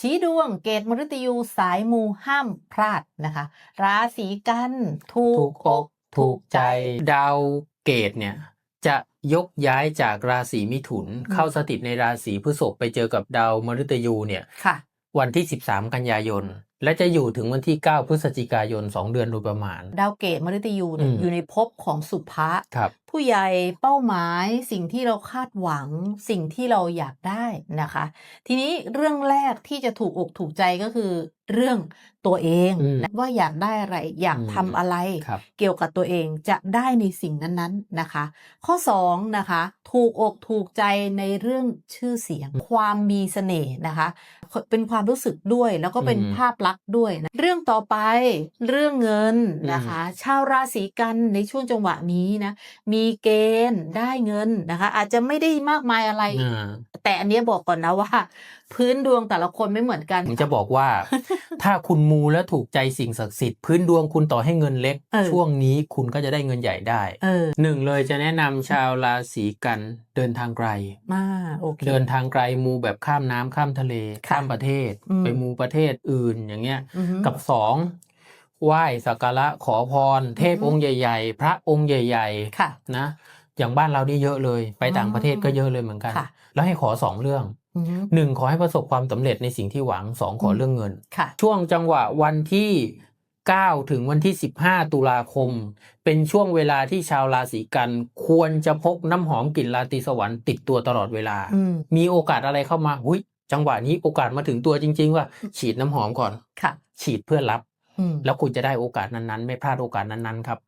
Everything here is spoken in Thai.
ชี้ดวงเกตมฤตยูสายมูห้ามพลาดนะคะ ราศีกันถูกถูกอกถูกใจดาวเกตเนี่ยจะยกย้ายจากราศีมิถุนเข้าสถิตในราศีพฤษภไปเจอกับดาวมฤตยูเนี่ยค่ะ วันที่ 13 กันยายน และจะอยู่ถึงวันที่ 9 พฤศจิกายน 2 เดือนโดยประมาณ ดาวเกตมฤตยูเนี่ยอืม อยู่ในภพของสุภะครับ ผู้ใหญ่เป้าหมายสิ่งที่เราคาดหวังสิ่งที่เราอยากได้นะคะ ทีนี้เรื่องแรกที่จะถูกอกถูกใจก็คือ เรื่องตัวเองอืมนะว่าอยากได้อะไรอยากอืม ทำอะไร ครับ เกี่ยวกับตัวเองจะได้ในสิ่งนั้นๆนะคะ ข้อ2นะคะถูกอกถูกใจในเรื่องชื่อเสียง ความมีเสน่ห์นะคะ เป็นความรู้สึกด้วยแล้วก็เป็นอืม ภาพลักษณ์ด้วยนะเรื่องต่อไปเรื่องเงินนะคะ ชาวราศีกันในช่วงจังหวะนี้นะมีเกณฑ์ได้เงินนะคะ อาจจะไม่ได้มากมายอะไรอ่าแต่อันเนี้ยบอกก่อนนะว่า พื้นดวงแต่ละคนไม่เหมือนกันผมจะบอกว่า ถ้าคุณมูและถูกใจสิ่งศักดิ์สิทธิ์พื้นดวงคุณต่อให้เงินเล็กเออช่วงนี้คุณก็จะได้เงินใหญ่ได้เออหนึ่งเลยจะแนะนำชาวราศีกันเดินทางไกลมาโอเคเดินทางไกลมูแบบข้ามน้ำข้ามทะเลค่ะข้ามประเทศอืมไปมูประเทศอื่นอย่างเงี้ยอือฮึกับสองไหว้สักการะขอพร เทพอือฮึองค์ใหญ่ ๆ พระองค์ใหญ่ค่ะๆนะอย่างบ้านเรานี่เยอะเลย ไปต่างประเทศก็อืมเยอะเลยเหมือนกันค่ะแล้วให้ขอสองเรื่องอือฮึหนึ่งขอให้ประสบความสำเร็จในสิ่งที่หวังสองขออืมเรื่องเงินค่ะช่วงจังหวะวันที่ 9 ถึงวันที่ 15 ตุลาคม เป็นช่วงเวลาที่ชาวราศีกัน ควรจะพกน้ำหอมกลิ่นลาตรีสวรรค์ติดตัวตลอดเวลาอืมมีโอกาสอะไรเข้ามาหุยจังหวะนี้โอกาสมาถึงตัวจริง ๆ ว่า ฉีดน้ำหอมก่อน ค่ะ ฉีดเพื่อรับอืมแล้วคุณจะได้โอกาสนั้นๆ ไม่พลาดโอกาสนั้นๆครับ